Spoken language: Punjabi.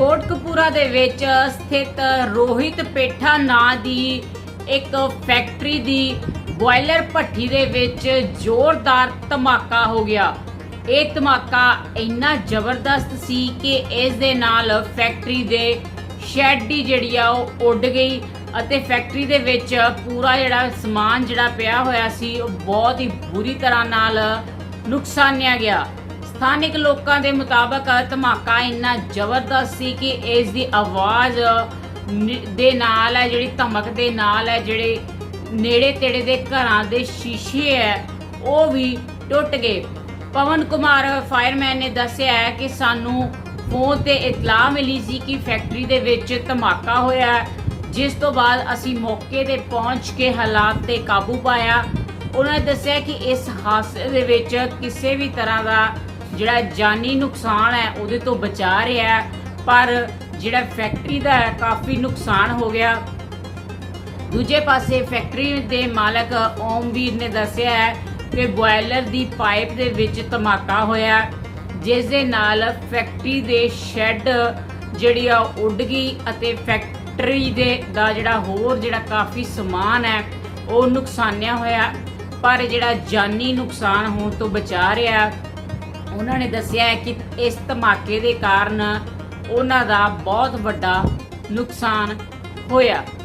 ਕੋਟਕਪੂਰਾ ਦੇ ਵਿੱਚ ਸਥਿਤ ਰੋਹਿਤ ਪੇਠਾ ਨਾਂ ਦੀ ਇੱਕ ਫੈਕਟਰੀ ਦੀ ਬੋਇਲਰ ਭੱਠੀ ਦੇ ਵਿੱਚ ਜ਼ੋਰਦਾਰ ਧਮਾਕਾ ਹੋ ਗਿਆ। ਇਹ ਧਮਾਕਾ ਇੰਨਾ ਜ਼ਬਰਦਸਤ ਸੀ ਕਿ ਇਸ ਦੇ ਨਾਲ ਫੈਕਟਰੀ ਦੇ ਸ਼ੈਡ ਹੀ ਜਿਹੜੀ ਆ ਉਹ ਉੱਡ ਗਈ ਅਤੇ ਫੈਕਟਰੀ ਦੇ ਵਿੱਚ ਪੂਰਾ ਜਿਹੜਾ ਸਮਾਨ ਜਿਹੜਾ ਪਿਆ ਹੋਇਆ ਸੀ, ਉਹ ਬਹੁਤ ਹੀ ਬੁਰੀ ਤਰ੍ਹਾਂ ਨਾਲ ਨੁਕਸਾਨਿਆ ਗਿਆ। ਸਥਾਨਿਕ ਲੋਕਾਂ ਦੇ ਮੁਤਾਬਕ ਧਮਾਕਾ ਇੰਨਾ ਜ਼ਬਰਦਸਤ ਸੀ ਕਿ ਇਸ ਦੀ ਆਵਾਜ਼, ਨ- ਦੇ ਨਾਲ ਹੈ, ਜਿਹੜੀ ਧਮਕ ਦੇ ਨਾਲ ਹੈ, ਜਿਹੜੇ ਨੇੜੇ ਤੇੜੇ ਦੇ ਘਰਾਂ ਦੇ ਸ਼ੀਸ਼ੇ ਹੈ, ਉਹ ਵੀ ਟੁੱਟ ਗਏ। ਪਵਨ ਕੁਮਾਰ, ਫਾਇਰਮੈਨ ਨੇ ਦੱਸਿਆ ਹੈ ਕਿ ਸਾਨੂੰ ਫੋਨ ਤੇ ਇਤਲਾਹ ਮਿਲੀ ਸੀ ਕਿ ਫੈਕਟਰੀ ਦੇ ਵਿੱਚ ਧਮਾਕਾ ਹੋਇਆ ਜਿਸ ਤੋਂ ਬਾਅਦ ਅਸੀਂ ਮੌਕੇ ਤੇ ਪਹੁੰਚ ਕੇ ਹਾਲਾਤ ਤੇ ਕਾਬੂ ਪਾਇਆ। ਉਹਨਾਂ ਨੇ ਦੱਸਿਆ ਕਿ ਇਸ ਹਾਦਸੇ ਦੇ ਵਿੱਚ ਕਿਸੇ ਵੀ ਤਰ੍ਹਾਂ ਦਾ ਜਿਹੜਾ ਜਾਨੀ ਨੁਕਸਾਨ ਹੈ, ਉਹਦੇ ਤੋਂ ਬਚਾ ਰਿਹਾ ਪਰ ਜਿਹੜਾ ਫੈਕਟਰੀ ਦਾ ਕਾਫੀ ਨੁਕਸਾਨ ਹੋ ਗਿਆ। ਦੂਜੇ ਪਾਸੇ ਫੈਕਟਰੀ ਦੇ ਮਾਲਕ ਓਮਵੀਰ ਨੇ ਦੱਸਿਆ ਹੈ ਕਿ ਬੋਇਲਰ ਦੀ ਪਾਈਪ ਦੇ ਵਿੱਚ ਧਮਾਕਾ ਹੋਇਆ ਜਿਸ ਦੇ ਨਾਲ ਫੈਕਟਰੀ ਦੇ ਸ਼ੈੱਡ ਜਿਹੜੀ ਆ, ਉਹ ਉੱਡ ਗਈ ਅਤੇ ਫੈਕਟਰੀ ਦੇ ਦਾ ਜਿਹੜਾ ਹੋਰ ਜਿਹੜਾ ਕਾਫੀ ਸਮਾਨ ਹੈ, ਉਹ ਨੁਕਸਾਨਿਆ ਹੋਇਆ ਪਰ ਜਿਹੜਾ ਜਾਨੀ ਨੁਕਸਾਨ ਹੋਣ ਤੋਂ ਬਚਾ ਰਿਹਾ ਉਹਨਾਂ ਨੇ ਦੱਸਿਆ ਹੈ ਕਿ ਇਸ ਧਮਾਕੇ ਦੇ ਕਾਰਨ ਉਹਨਾਂ ਦਾ ਬਹੁਤ ਵੱਡਾ ਨੁਕਸਾਨ ਹੋਇਆ।